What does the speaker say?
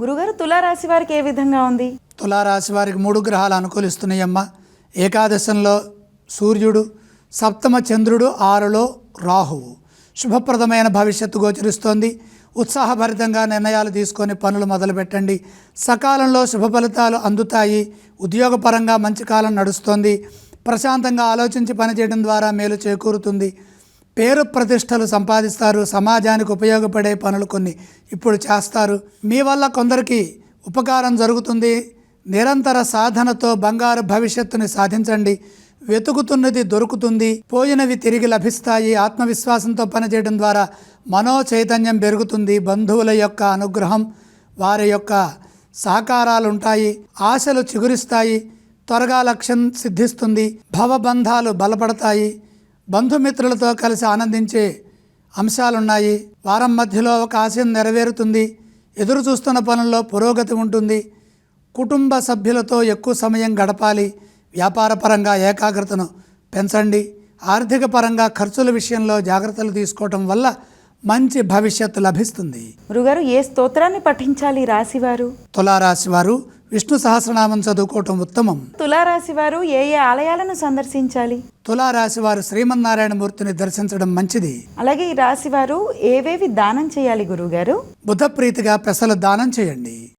గురుగారు తులారాశి వారికి ఏ విధంగా ఉంది? తులారాశి వారికి మూడు గ్రహాలు అనుకూలిస్తున్నాయమ్మ. ఏకాదశంలో సూర్యుడు సప్తమ చంద్రుడు ఆరులో రాహువు. శుభప్రదమైన భవిష్యత్తు గోచరిస్తోంది. ఉత్సాహభరితంగా నిర్ణయాలు తీసుకొని పనులు మొదలుపెట్టండి. సకాలంలో శుభ ఫలితాలు అందుతాయి. ఉద్యోగపరంగా మంచి కాలం నడుస్తోంది. ప్రశాంతంగా ఆలోచించి పనిచేయడం ద్వారా మేలు చేకూరుతుంది. పేరు ప్రతిష్టలు సంపాదిస్తారు సమాజానికి ఉపయోగపడే పనులు కొన్ని ఇప్పుడు చేస్తారు. మీ వల్ల కొందరికి ఉపకారం జరుగుతుంది. నిరంతర సాధనతో బంగారు భవిష్యత్తుని సాధించండి. వెతుకుతున్నది దొరుకుతుంది. పోయినవి తిరిగి లభిస్తాయి. ఆత్మవిశ్వాసంతో పనిచేయడం ద్వారా మనో చైతన్యం పెరుగుతుంది. బంధువుల యొక్క అనుగ్రహం వారి యొక్క సహకారాలు ఉంటాయి ఆశలు చిగురిస్తాయి. త్వరగా లక్ష్యం సిద్ధిస్తుంది. భవబంధాలు బలపడతాయి. బంధుమిత్రులతో కలిసి ఆనందించే అంశాలున్నాయి. వారం మధ్యలో ఒక ఆశయం నెరవేరుతుంది. ఎదురు చూస్తున్న పనుల్లో పురోగతి ఉంటుంది. కుటుంబ సభ్యులతో ఎక్కువ సమయం గడపాలి. వ్యాపారపరంగా ఏకాగ్రతను పెంచండి. ఆర్థిక పరంగా ఖర్చుల విషయంలో జాగ్రత్తలు తీసుకోవటం వల్ల మంచి భవిష్యత్తు లభిస్తుంది. గురుగారు ఏ స్తోత్రాన్ని పఠించాలి రాశివారు? తులారాశి వారు విష్ణు సహస్రనామం చదువుకోవటం ఉత్తమం. తులారాశి వారు ఏ ఏ ఆలయాలను సందర్శించాలి? తులారాశి వారు శ్రీమన్నారాయణ మూర్తిని దర్శించడం మంచిది. అలాగే ఈ రాశి వారు ఏవేవి దానం చేయాలి గురుగారు? బుధప్రీతిగా పెసలు దానం చేయండి.